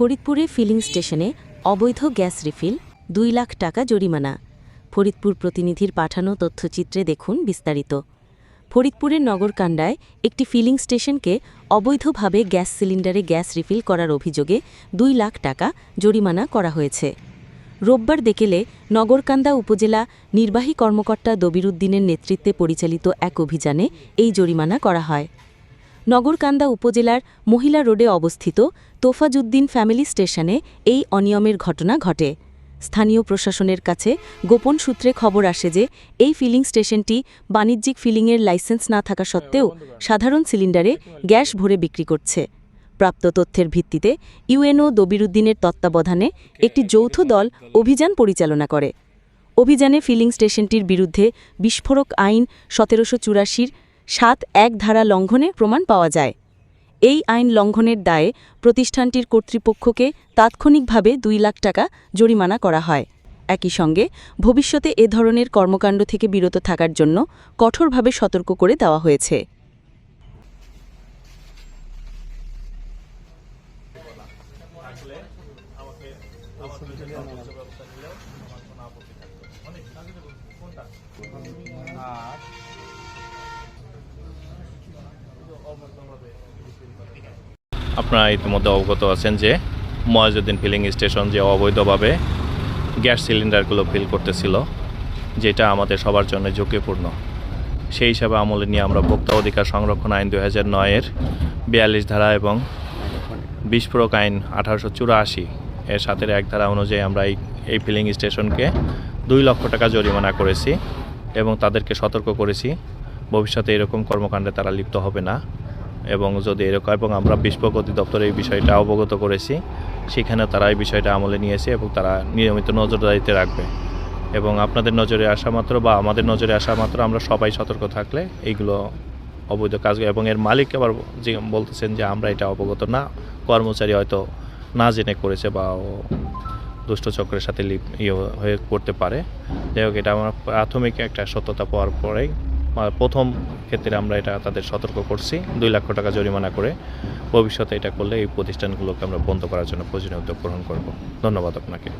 ফরিদপুরে ফিলিং স্টেশনে অবৈধ গ্যাস রিফিল, দুই লাখ টাকা জরিমানা। ফরিদপুর প্রতিনিধির পাঠানো তথ্যচিত্রে দেখুন বিস্তারিত। ফরিদপুরের নগরকান্ডায় একটি ফিলিং স্টেশনকে অবৈধভাবে গ্যাস সিলিন্ডারে গ্যাস রিফিল করার অভিযোগে দুই লাখ টাকা জরিমানা করা হয়েছে। রোববার দেকেলে নগরকান্দা উপজেলা নির্বাহী কর্মকর্তা দবিরুদ্দিনের নেতৃত্বে পরিচালিত এক অভিযানে এই জরিমানা করা হয়। নগরকান্দা উপজেলার মহিলা রোডে অবস্থিত তোফাজুদ্দিন ফ্যামিলি স্টেশনে এই অনিয়মের ঘটনা ঘটে। স্থানীয় প্রশাসনের কাছে গোপন সূত্রে খবর আসে যে, এই ফিলিং স্টেশনটি বাণিজ্যিক ফিলিংয়ের লাইসেন্স না থাকা সত্ত্বেও সাধারণ সিলিন্ডারে গ্যাস ভরে বিক্রি করছে। প্রাপ্ত তথ্যের ভিত্তিতে ইউএনও দবিরুদ্দিনের তত্ত্বাবধানে একটি যৌথ দল অভিযান পরিচালনা করে। অভিযানে ফিলিং স্টেশনটির বিরুদ্ধে বিস্ফোরক আইন সতেরোশো চুরাশির সাত এক ধারা লঙ্ঘনে প্রমাণ পাওয়া যায়। এই আইন লঙ্ঘনের দায়ে প্রতিষ্ঠানটির কর্তৃপক্ষকে তাৎক্ষণিকভাবে দুই লাখ টাকা জরিমানা করা হয়। একই সঙ্গে ভবিষ্যতে এ ধরনের কর্মকাণ্ড থেকে বিরত থাকার জন্য কঠোরভাবে সতর্ক করে দেওয়া হয়েছে। আপনারা ইতিমধ্যে অবগত আছেন যে ময়াজুদ্দিন ফিলিং স্টেশন যে অবৈধভাবে গ্যাস সিলিন্ডারগুলো ফিল করতেছিল, যেটা আমাদের সবার জন্য ঝুঁকিপূর্ণ। সেই হিসাবে আমলে নিয়ে আমরা ভোক্তা অধিকার সংরক্ষণ আইন দু হাজার নয়ের বিয়াল্লিশ ধারা এবং বিস্ফোরক আইন আঠারোশো চুরাশি এর সাথে এক ধারা অনুযায়ী আমরা এই এই ফিলিং স্টেশনকে দুই লক্ষ টাকা জরিমানা করেছি এবং তাদেরকে সতর্ক করেছি। ভবিষ্যতে এরকম কর্মকাণ্ডে তারা লিপ্ত হবে না। এবং যদি এরকম এবং আমরা বিস্ফোরক অধিদপ্তর এই বিষয়টা অবগত করেছি, সেখানে তারা এই বিষয়টা আমলে নিয়েছে এবং তারা নিয়মিত নজরদারিতে রাখবে। এবং আপনাদের নজরে আসা মাত্র বা আমাদের নজরে আসা মাত্র আমরা সবাই সতর্ক থাকলে এইগুলো অবৈধ কাজ এবং এর মালিক আবার যে বলতেছেন যে আমরা এটা অবগত না, কর্মচারী হয়তো না জেনে করেছে বা দুষ্ট চক্রের সাথে লিপ ইয়ে হয়ে করতে পারে। যাই হোক, এটা আমার প্রাথমিক একটা সত্যতা পাওয়ার পরেই প্রথম ক্ষেত্রে আমরা এটা তাদের সতর্ক করছি। দুই লক্ষ টাকা জরিমানা করে ভবিষ্যতে এটা করলে এই প্রতিষ্ঠানগুলোকে আমরা বন্ধ করার জন্য প্রয়োজনীয় উদ্যোগ গ্রহণ করব। ধন্যবাদ আপনাকে।